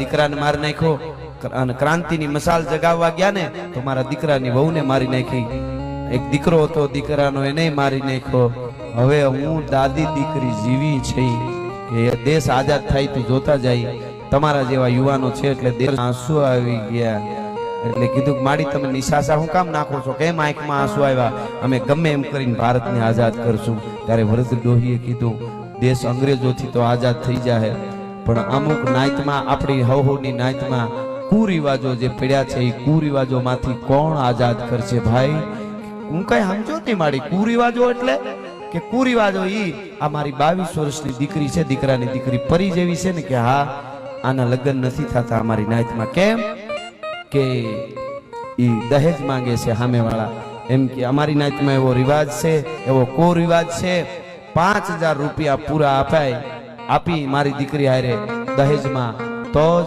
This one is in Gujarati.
દીકરાને મારી નાખ્યો. અને ક્રાંતિની મસાલ જગાવવા ગયા ને, તો મારા દીકરાની વહુને મારી નાખી. એક દીકરો હતો, દીકરાનો એને મારી નાખ્યો. હવે હું દાદી દીકરી જીવી છે. કે દેશ આઝાદ થાય તું જોતા જાય. તમારા જેવા યુવાનો છે એટલે દેશ આંસુ આવી ગયા. એટલે કીધું માડી, તમે નિશાસા હું કામ નાખો છો? કેમ આંખમાં આંસુ આવ્યા? અમે ગમે એમ કરીને ભારતને આઝાદ કરશું. ત્યારે વરદ ડોહીએ કીધું, દેશ અંગ્રેજોથી તો આઝાદ થઈ જાય પણ અમુક નાયતમાં આપણી હવહોની નાયતમાં કુરિવાજો જે પડ્યા છે, એ કુરિવાજોમાંથી કોણ આઝાદ કરશે ભાઈ? હું કઈ સમજો નહીં મારી કુરિવાજો એટલે? કે કુરિવાજો ઈ આ મારી બાવીસ વર્ષની દીકરી છે, દીકરાની દીકરી પરી જેવી છે ને કે હા, આના લગ્ન નથી થતા અમારી નાયતમાં કેમ? કે ઈ દહેજ માંગે છે સામેવાળા. એમ કે અમારી નાયતમાં એવો રિવાજ છે, એવો કો રિવાજ છે. પાંચ હજાર રૂપિયા પૂરા અપાય. આપી મારી દીકરી હારે દહેજમાં. તો